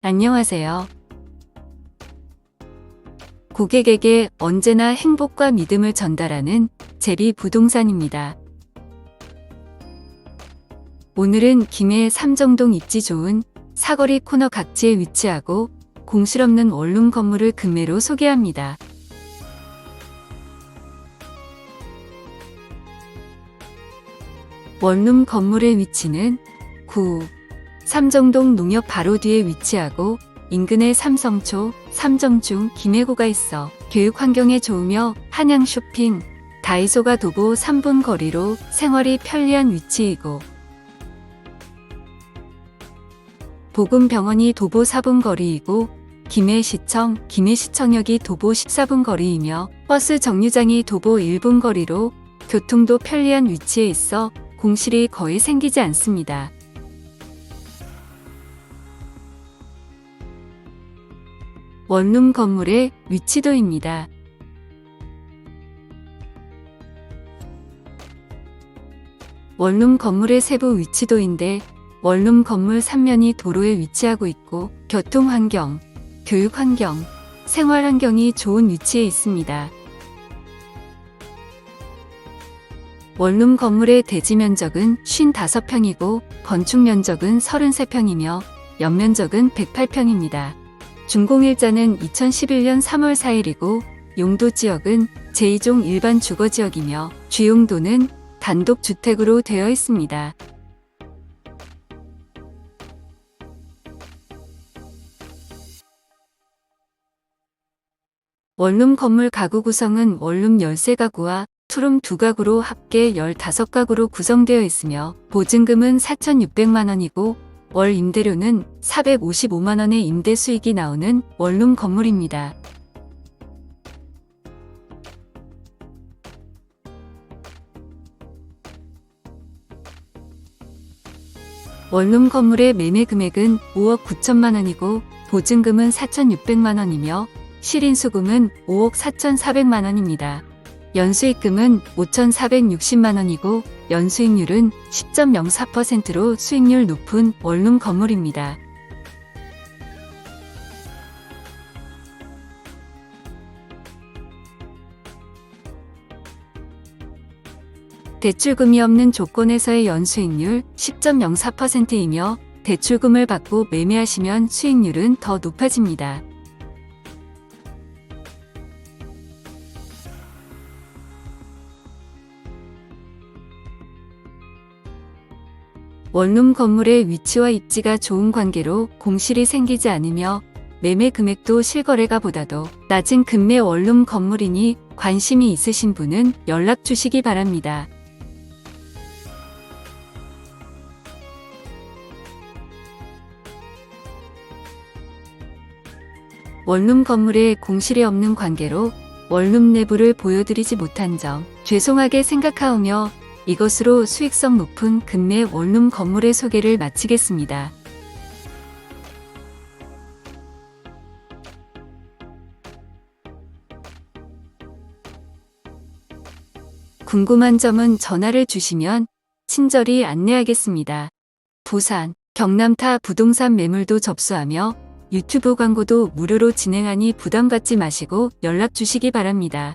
안녕하세요. 고객에게 언제나 행복과 믿음을 전달하는 제비 부동산입니다. 오늘은 김해 삼정동 입지 좋은 사거리 코너 각지에 위치하고 공실 없는 원룸 건물을 금매로 소개합니다. 원룸 건물의 위치는 9. 삼정동 농협 바로 뒤에 위치하고 인근에 삼성초, 삼정중, 김해고가 있어 교육 환경에 좋으며 한양 쇼핑, 다이소가 도보 3분 거리로 생활이 편리한 위치이고 보금병원이 도보 4분 거리이고 김해시청, 김해시청역이 도보 14분 거리이며 버스 정류장이 도보 1분 거리로 교통도 편리한 위치에 있어 공실이 거의 생기지 않습니다. 원룸 건물의 위치도입니다. 원룸 건물의 세부 위치도인데 원룸 건물 3면이 도로에 위치하고 있고 교통 환경, 교육 환경, 생활 환경이 좋은 위치에 있습니다. 원룸 건물의 대지 면적은 55평이고 건축 면적은 33평이며 연면적은 108평입니다. 준공일자는 2011년 3월 4일이고 용도 지역은 제2종 일반 주거 지역이며 주용도는 단독 주택으로 되어 있습니다. 원룸 건물 가구 구성은 원룸 13가구와 투룸 2가구로 합계 15가구로 구성되어 있으며 보증금은 4,600만원이고 월 임대료는 455만원의 임대 수익이 나오는 원룸 건물입니다. 원룸 건물의 매매 금액은 5억 9천만 원이고 보증금은 4,600만 원이며 실인수금은 5억 4,400만 원입니다. 연수익금은 5,460만 원이고 연수익률은 10.04%로 수익률 높은 원룸 건물입니다. 대출금이 없는 조건에서의 연수익률 10.04%이며 대출금을 받고 매매하시면 수익률은 더 높아집니다. 원룸 건물의 위치와 입지가 좋은 관계로 공실이 생기지 않으며 매매 금액도 실거래가 보다도 낮은 금매 원룸 건물이니 관심이 있으신 분은 연락 주시기 바랍니다. 원룸 건물에 공실이 없는 관계로 원룸 내부를 보여드리지 못한 점 죄송하게 생각하오며 이것으로 수익성 높은 금매 원룸 건물의 소개를 마치겠습니다. 궁금한 점은 전화를 주시면 친절히 안내하겠습니다. 부산, 경남타 부동산 매물도 접수하며 유튜브 광고도 무료로 진행하니 부담 갖지 마시고 연락 주시기 바랍니다.